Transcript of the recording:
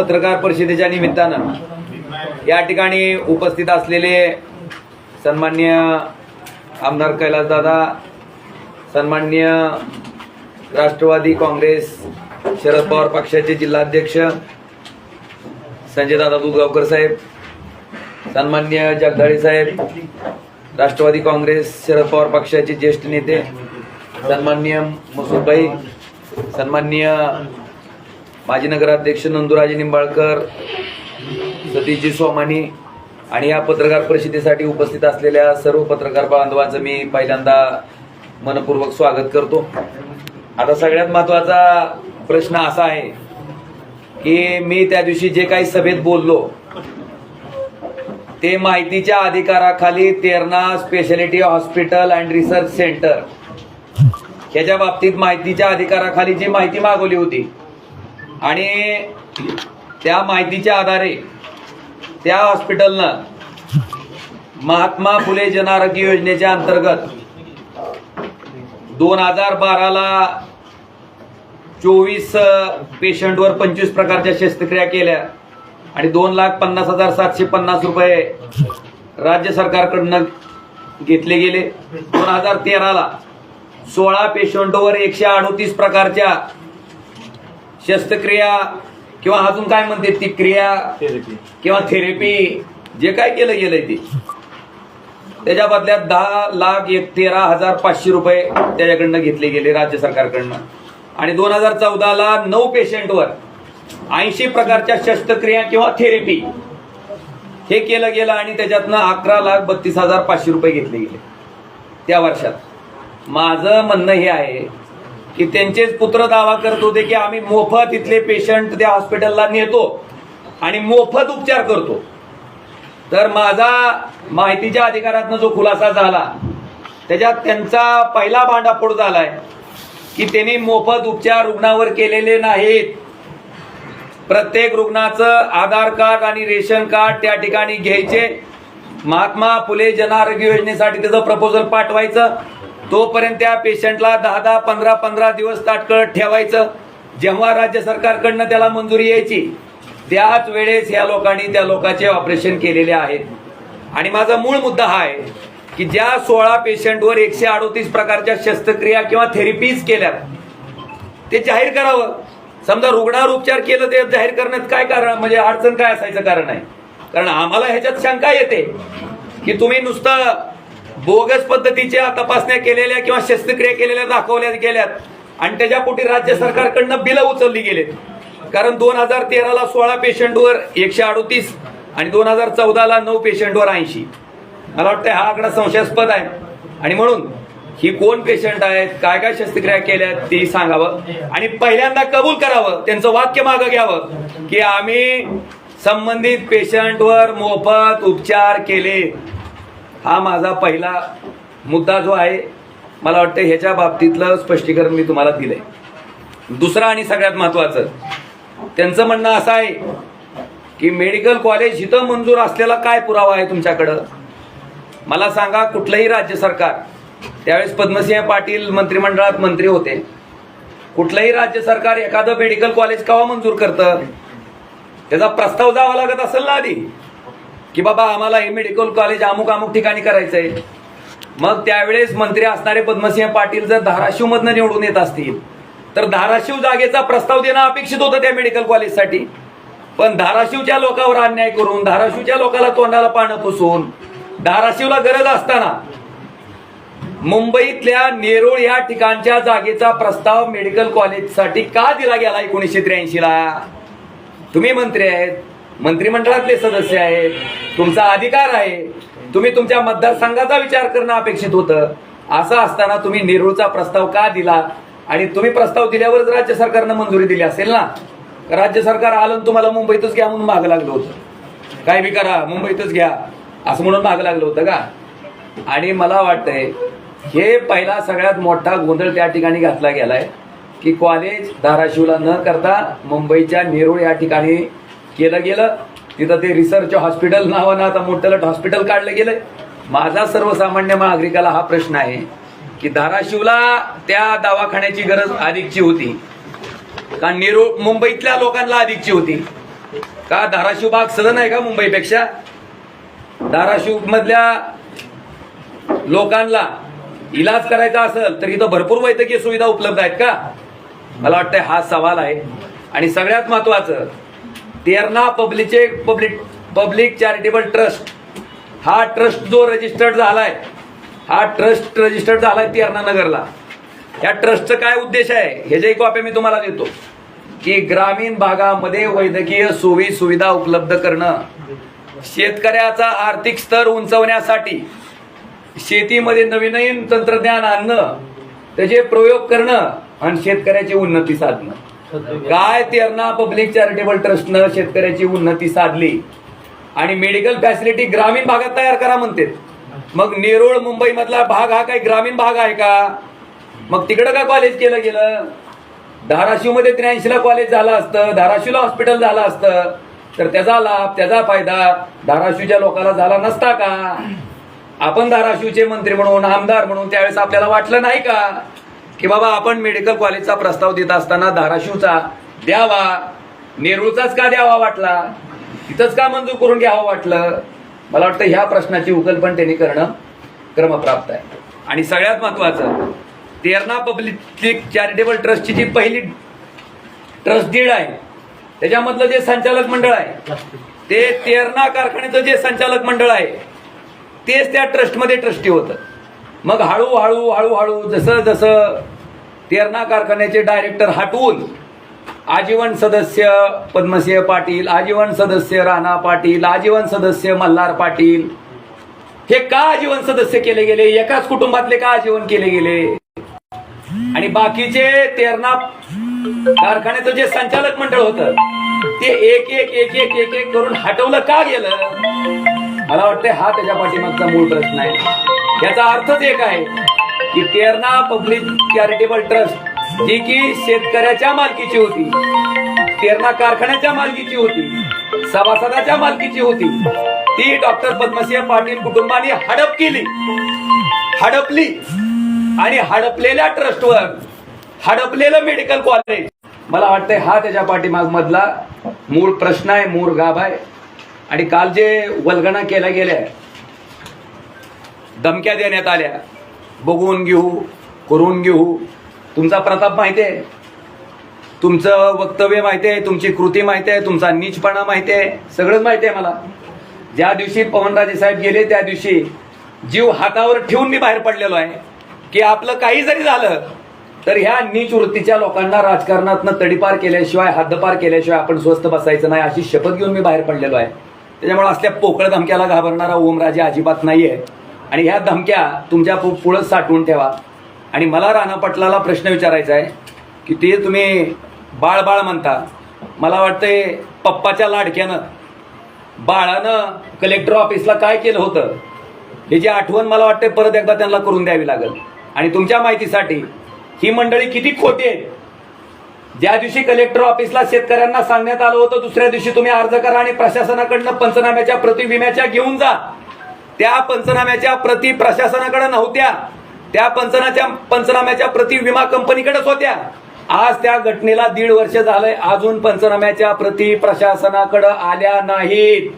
पत्रकार परिषदेच्या निमित्तानं या ठिकाणी उपस्थित असलेले सन्मान्य आमदार कैलासदादा सन्मान्य राष्ट्रवादी काँग्रेस शरद पवार पक्षाचे जिल्हाध्यक्ष संजयदादा दुधगावकर साहेब सन्मान्य जगदाळे साहेब राष्ट्रवादी काँग्रेस शरद पवार पक्षाचे ज्येष्ठ नेते सन्मान्य मसूदभाई सन्मान्य माजी नगराध्यक्ष नंदुराजे निंबाळकर सतीशजी सोमानी आणि या पत्रकार परिषदेसाठी उपस्थित असलेल्या सर्व पत्रकार बांधवांचं मी पहिल्यांदा मनपूर्वक स्वागत करतो. आता सगळ्यात महत्त्वाचा प्रश्न असा आहे की मी त्या दिवशी जे काही सभेत बोललो ते माहितीच्या अधिकाराखाली Terna speciality hospital and research centre ह्याच्या बाबतीत माहितीच्या अधिकाराखाली जी माहिती मागवली होती आणि त्या माहितीच्या आधारे त्या हॉस्पिटलनं महात्मा फुले जन आरोग्य योजनेच्या अंतर्गत दोन हजार बाराला चोवीस पेशंटवर पंचवीस प्रकारच्या शस्त्रक्रिया केल्या आणि दोन लाख पन्नास हजार सातशे पन्नास रुपये राज्य सरकारकडनं घेतले गेले. दोन हजार तेराला सोळा पेशंटवर एकशे अडोतीस प्रकारच्या शस्त्रक्रिया किंवा अजून काय म्हणते ती क्रिया किंवा थेरपी जे काय केलं गेलंय ते. त्याच्या बदल्यात दहा लाख एक तेरा हजार पाचशे रुपये त्याच्याकडनं घेतले गेले राज्य सरकारकडनं. आणि दोन हजार चौदाला नऊ पेशंटवर ऐंशी प्रकारच्या शस्त्रक्रिया किंवा थेरपी हे केलं गेलं आणि त्याच्यातनं अकरा लाख बत्तीस हजार पाचशे रुपये घेतले गेले. त्या वर्षात. माझं म्हणणं हे आहे की त्यांचेच पुत्र दावा करत होते की आम्ही मोफत इथले पेशंट त्या हॉस्पिटलला नेतो आणि मोफत उपचार करतो. तर माझा माहितीच्या अधिकारातनं जो खुलासा झाला त्याच्यात त्यांचा पहिला भांडाफोड झालाय की त्यांनी मोफत उपचार रुग्णावर केलेले नाहीत. प्रत्येक रुग्णाचं आधार कार्ड आणि रेशन कार्ड त्या ठिकाणी घ्यायचे. महात्मा फुले जन आरोग्य योजनेसाठी त्याचं प्रपोजल पाठवायचं. तोपर्यंत त्या पेशंटला दहा दहा पंधरा पंधरा दिवस ताटकळत ठेवायचं. जेव्हा राज्य सरकारकडनं त्याला मंजुरी यायची त्याच वेळेस या लोकांनी त्या लोकांचे ऑपरेशन केलेले आहेत. आणि माझा मूळ मुद्दा हा आहे की ज्या सोळा पेशंटवर एकशे अडोतीस प्रकारच्या शस्त्रक्रिया किंवा थेरपीज केल्या ते जाहीर करावं. समजा रुग्णावर उपचार केलं ते जाहीर करण्यात काय कारण म्हणजे अडचण काय असायचं कारण आहे? कारण आम्हाला ह्याच्यात शंका येते की तुम्ही नुसतं बोगस पद्धतीच्या तपासण्या केलेल्या किंवा शस्त्रक्रिया केलेल्या दाखवल्या गेल्यात. आणि त्याच्या पोटी राज्य सरकारकडनं बिलं उचलली गेलेत. कारण दोन हजार तेराला सोळा पेशंटवर एकशे अडोतीस आणि दोन हजार चौदाला नऊ पेशंटवर ऐंशी. मला वाटतं हा आकडा संशयास्पद आहे. आणि म्हणून ही कोण पेशंट आहेत काय काय शस्त्रक्रिया केल्या ते सांगावं. आणि पहिल्यांदा कबूल करावं त्यांचं वाक्य मागं घ्यावं की आम्ही संबंधित पेशंटवर मोफत उपचार केले. हा माझा पहिला मुद्दा जो आहे मला वाटतं ह्याच्या बाबतीतलं स्पष्टीकरण मी तुम्हाला दिलंय. दुसरं आणि सगळ्यात महत्वाचं त्यांचं म्हणणं असं आहे की मेडिकल कॉलेज इथं मंजूर असलेला काय पुरावा आहे तुमच्याकडं? मला सांगा कुठलंही राज्य सरकार त्यावेळेस पद्मसिंह पाटील मंत्रिमंडळात मंत्री होते. कुठलंही राज्य सरकार एखादं मेडिकल कॉलेज केव्हा मंजूर करतं? त्याचा प्रस्ताव जावा लागत असेल ना आधी. की बाबा आम्हाला हे मेडिकल कॉलेज अमुक अमुक ठिकाणी करायचं आहे मग त्यावेळेस मंत्री असणारे पद्मसिंह पाटील जर धाराशिव मधनं निवडून येत असतील तर धाराशिव जागेचा प्रस्ताव देणं अपेक्षित होतं त्या मेडिकल कॉलेजसाठी पण धाराशिवच्या लोकांवर अन्याय करून धाराशिवच्या लोकांना तोंडाला पानं पुसून धाराशिवला गरज असताना मुंबईतल्या नेरूळ या ठिकाणच्या जागेचा प्रस्ताव मेडिकल कॉलेजसाठी का दिला गेला एकोणीसशे त्र्याऐंशी ला तुम्ही मंत्री आहेत. मंत्रिमंडळातले सदस्य आहेत तुमचा अधिकार आहे. तुम्ही तुमच्या मतदारसंघाचा विचार करणं अपेक्षित होतं. असं असताना तुम्ही नेहरूचा प्रस्ताव का दिला? आणि तुम्ही प्रस्ताव दिल्यावरच राज्य सरकारनं मंजुरी दिली असेल ना? राज्य सरकार आलं तुम्हाला मुंबईतच घ्या म्हणून मागं लागलं होतं. काय बी करा मुंबईतच घ्या. असं म्हणून मागं लागलं होतं का? आणि मला वाटतंय हे पहिला सगळ्यात मोठा गोंधळ त्या ठिकाणी घातला गेलाय की कॉलेज धाराशिवला न करता मुंबईच्या नेरूळ या ठिकाणी केलं गेलं. तिथं ते रिसर्च हॉस्पिटल नावानं आता मोठं हॉस्पिटल काढलं गेलंय. माझा सर्वसामान्य नागरिकाला हा प्रश्न आहे की धाराशिवला त्या दवाखान्याची गरज अधिकची होती. का निरो मुंबईतल्या लोकांना अधिकची होती? का धाराशिव भाग सदन आहे का मुंबईपेक्षा? धाराशिव मधल्या लोकांना इलाज करायचा असेल तर इथं भरपूर वैद्यकीय सुविधा उपलब्ध आहेत का? मला वाटतं हा सवाल आहे. आणि सगळ्यात महत्वाचं तेरणा पब्लिकचे पब्लिक पब्लिक चॅरिटेबल ट्रस्ट हा ट्रस्ट जो रजिस्टर्ड झालाय हा ट्रस्ट रजिस्टर्ड झालाय तेरणा नगरला. या ट्रस्टचं काय उद्देश आहे? ह्याच्याही कॉपी मी तुम्हाला देतो. की ग्रामीण भागामध्ये वैद्यकीय सोयी सुविधा उपलब्ध करणं शेतकऱ्याचा आर्थिक स्तर उंचवण्यासाठी शेतीमध्ये नवीन नवीन तंत्रज्ञान आणणं त्याचे प्रयोग करणं आणि शेतकऱ्याची उन्नती साधणं. काय तेरणा पब्लिक चॅरिटेबल ट्रस्टनं शेतकऱ्याची उन्नती साधली. आणि मेडिकल फॅसिलिटी ग्रामीण भागात तयार करा म्हणते मग नेरूळ मुंबई मधला भाग हा काही ग्रामीण भाग आहे का? मग तिकडं का कॉलेज केलं गेलं? धाराशिवमध्ये त्र्याऐंशीला कॉलेज झालं असतं धाराशिवला हॉस्पिटल झालं असतं. तर त्याचा लाभ त्याचा फायदा धाराशिवच्या लोकांना झाला नसता का? आपण धाराशिवचे मंत्री म्हणून आमदार म्हणून त्यावेळेस आपल्याला वाटलं नाही का? की बाबा आपण मेडिकल कॉलेजचा प्रस्ताव देत असताना धाराशिवचा द्यावा नेरूळचाच का द्यावा वाटला? तिथंच का मंजूर करून घ्यावं वाटलं? मला वाटतं ह्या प्रश्नाची उकल पण त्यांनी करणं क्रमप्राप्त आहे. आणि सगळ्यात महत्वाचं तेरणा पब्लिक चॅरिटेबल ट्रस्टची जी पहिली ट्रस्ट डीड आहे त्याच्यामधलं जे संचालक मंडळ आहे ते तेरणा कारखान्याचं जे संचालक मंडळ आहे तेच त्या ट्रस्टमध्ये ट्रस्टी होतं. मग हळूहळू हळूहळू जसं जसं तेरणा कारखान्याचे डायरेक्टर हटवून आजीवन सदस्य पद्मसिंह पाटील आजीवन सदस्य राणा पाटील आजीवन सदस्य मल्हार पाटील हे का आजीवन सदस्य केले गेले? एकाच कुटुंबातले का आजीवन केले गेले? आणि बाकीचे तेरणा कारखान्याचं जे संचालक मंडळ होतं ते एक एक एक एक एक एक करून हटवलं का गेलं? मला वाटतं हा त्याच्या पाठीमागचा मूळ प्रश्न आहे. याचा अर्थच एक आहे की तेरणा पब्लिक चॅरिटेबल ट्रस्ट जी की शेतकऱ्याच्या मालकीची होती तेरणा कारखान्याच्या मालकीची होती सभासदाच्या मालकीची होती ती डॉक्टर पद्मसिंह पाटील कुटुंबाने हडप केली. हडपली आणि हडपलेल्या ट्रस्टवर हडपलेलं मेडिकल कॉलेज. मला वाटतंय हा त्याच्या पाठीमाग मधला मूळ प्रश्न आहे मूळ गाभ आहे. आणि काल जे वल्गणा केल्या गेल्या धमक्या देण्यात आल्या. बघून घेऊ करून घेऊ. तुमचा प्रताप माहिती आहे. तुमचं वक्तव्य माहिती आहे तुमची कृती माहिती आहे तुमचा नीचपणा माहिती आहे. सगळंच माहिती आहे मला. ज्या दिवशी पवनराजे साहेब गेले त्या दिवशी जीव हातावर ठेवून मी बाहेर पडलेलो आहे. की आपलं काही जरी झालं तर ह्या नीच वृत्तीच्या लोकांना राजकारणातनं तडीपार केल्याशिवाय हद्दपार केल्याशिवाय आपण स्वस्त बसायचं नाही अशी शपथ घेऊन मी बाहेर पडलेलो आहे. त्याच्यामुळे असल्या पोकळ धमक्याला घाबरणारा ओमराजे अजिबात नाही आहे आणि ह्या धमक्या तुमच्या पु- पुढं साठवून ठेवा. आणि मला राणा पटलाला प्रश्न विचारायचा आहे की ते तुम्ही बाळ बाळ म्हणता. मला वाटतंय पप्पाच्या लाडक्यानं बाळानं कलेक्टर ऑफिसला काय केलं होतं? याची आठवण मला वाटते परत एकदा त्यांना करून द्यावी लागेल. आणि तुमच्या माहितीसाठी ही मंडळी किती खोटी आहे ज्या दिवशी कलेक्टर ऑफिसला शेतकऱ्यांना सांगण्यात आलं होतं दुसऱ्या दिवशी तुम्ही अर्ज करा आणि प्रशासनाकडनं पंचनाम्याच्या प्रतिविम्याच्या घेऊन जा. त्या पंचनाम्याच्या प्रति प्रशासनाकडे नव्हत्या. त्या पंचनाच्या पंचनाम्याच्या प्रति विमा कंपनीकडेच होत्या. आज त्या घटनेला दीड वर्ष झालंय. अजून पंचनाम्याच्या प्रति प्रशासनाकडे आल्या नाहीत.